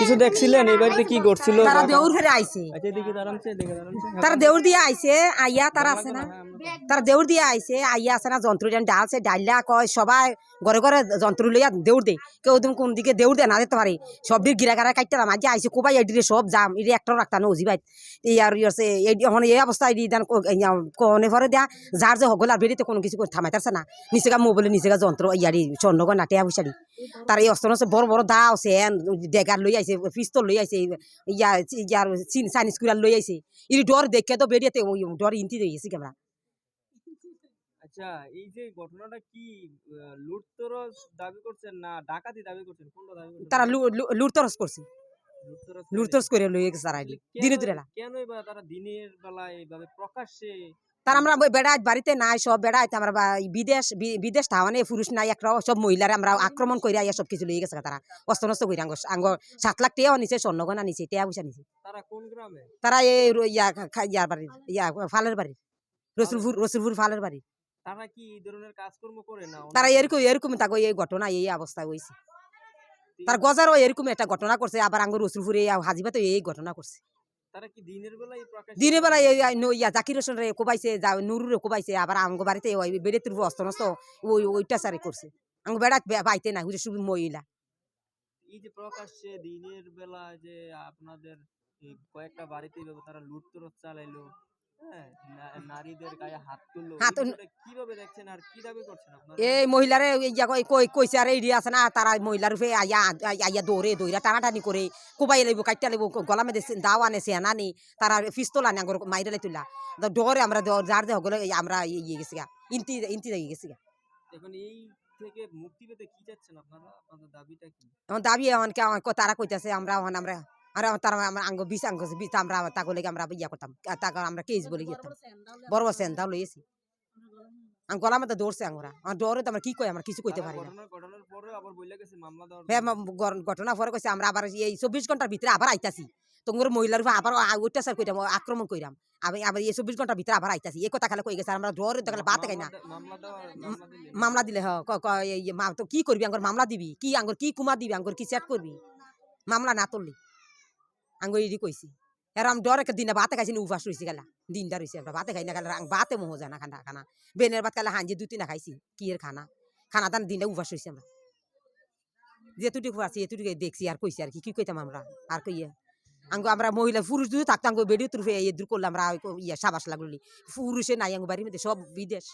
কিছু দেখছিলেন? এই বাড়িতে কি করছিল তারা দেউর ফেরে আইছে। আচ্ছা এদিকে এদিকে তারা দেউর দিয়ে আইছে আইয়া তারা আছে না। তারা দেউর দিয়ে আইছে আইয়া আছে না যন্ত্র যেন ডালছে ডাইলা কয়, সবাই ঘরে ঘরে যন্ত্র লইয়া দেউর দে। কেউ তুমি কোন দিকে দেউর দে না দিতে পারে সবটির গিরা গারা কাটতাম আজ আইছে কোবাই এডিরে সব জাম এটি একটাও রাখতাম বাইত এই আর ইয়ে এই এখন এই অবস্থা এটি দান কনে ভরে দেয়া যার যে হগল আর বেরিতে কোনো কিছু করে থামাইতারছে না। নিচেগা মোবাইলে নিচেগা যন্ত্র ইয়ারি স্বর্ণগর নাটে আবুসারি তার এই অস্ত্র আছে বড় বড় দা আছে ডেগার লই আইছে পিস্তল লই আইছে ইয়া ইয়ার চাইনিজ কুড়াল লই আইছে ইনি ডর দেখে তো বেরিয়েতে ওই ডর ইন্তি দিয়ে আমরা আচ্ছা এই যে ঘটনাটা কি লুটতরস দাবি করছেন না ডাকাতি দাবি করছেন? কোনটা দাবি করছেন? তারা লুটতরস করছে। লুটতরস করে লই গেছে তারা এটি দিনে দিনে না কেন এবার তারা দিনের বেলায় এইভাবে প্রকাশ্যে তার আমরা বেড়ায় বাড়িতে নাই সব বেড়ায় আমরা বিদেশ বিদেশ থাওয়ানে পুরুষ নাই একরাও সব মহিলারা আমরা আক্রমণ করে আইয়া সব কিছু লইয়ে গেছে তারা। অস্ত নষ্ট করে আঙ্গ আঙ্গ সাত লাখ টিয়াও নিছে স্বর্ণগনা নিছে টিয়া পয়সা নিছে। তারা কোন গ্রামে? তারা এই ইয়া ইয়ার বাড়ির ইয়া ফালের বাড়ির। রসুলপুর রসুলপুর ফালের বাড়ি তারা কি এই ধরনের কাজকর্ম করে না তারা এরকম এরকম তাকে এই ঘটনা এই অবস্থা হয়েছে তার গজারও এরকম একটা ঘটনা করছে আবার আঙ্গ রসুলপুরে হাজিবাতে এই ঘটনা করছে। দিনের বেলায় ইয়া জাকির হোসেন রে কোবাইছে নুরুরে কোবাইছে আবার আঙ্গ বাড়িতে বেড়ে তুলব অস্ত নষ্ট ওই ওইটা সারে করছে। আঙ্গ বেড়া পাইতে না হুজুর শুধু মহিলা। এই যে প্রকাশ্যে দিনের বেলা যে আপনাদের কয়েকটা বাড়িতে তারা চালাইলো হ্যাঁ এই মহিলারে কইছে আর এই আছে না তারা মহিলার ফে আইয়া আইয়া- আইয়া দৌড়ে দৌড়া টানাটানি করে কোবাই লাগবো কাটটা লাগবো গলা মেদে দাও আনে সে আনানি তারা পিস্তল আনে আঙ্গর মাইরে তুলা ডরে আমরা যার যে হগলে আমরা ইয়ে গেছি গা ইন্তি ইন্তি দিয়ে গেছি গা। এখন এই থেকে মুক্তি পেতে কি চাচ্ছেন আপনারা? আপনাদের দাবিটা কি? এখন দাবি এখন কে তারা কইতাছে আমরা এখন আমরা আর তারা আমরা আঙ্গ বিষ আঙ্গ বিষ আমরা তাকে লেগে আমরা ইয়া করতাম তাকে আমরা কেস বলে গেতাম বড় বড় সেন্টাও লইয়েছি গলা মতো দৌড়ছে আঙ্গরা। আমার ডরে তো আমরা কি কই আমরা কিছু কইতে পারি না। ঘটনা পরে হ্যাঁ পরে। কইছে আমরা আবার এই চব্বিশ ঘণ্টার ভিতরে আবার আইতাছি। তোমার মহিলার উপর আবার অত্যাচার কইরাম আক্রমণ কইরাম। আমি আবার এই চব্বিশ ঘণ্টার ভিতরে আবার আইতাছি। এই কথা খালে কই গেছে আমরা ডরে দেখালে বাতে খাই না। মামলা দিলে। হ ক- ক- এই মা তো কি করবি আঙ্গর মামলা দিবি? কি আঙ্গর কি কুমা দিবি আঙ্গর কি সেট করবি? মামলা না তুললি। আঙ্গর ইডি কইছি। এর আমি ডরে দিনে ভাতে খাইছি উপাস রইছি গেলা। দিনটা রইছি আমরা ভাতে খাই না গেলে ভাতে মোহ জানা খানা খানা। বেনের ভাত খালে হাঞ্জি দুই তিনা খাইছি, কি এর খানা? খানা দান দিনটা উপাস রইছি আমরা। যেটুকু আছি এটুকু দেখছি, আর কইছি, আর কি কি কইতাম আমরা? আর কইয়া আঙ্গো আমরা মহিলা পুরুষ যদি থাকতো, আঙ্গো বেডিও তুরফে এদুর করলাম, আমরা ইয়া সাবাস লাগলি পুরুষে নাই আঙ্গো বাড়ির মধ্যে, সব বিদেশ।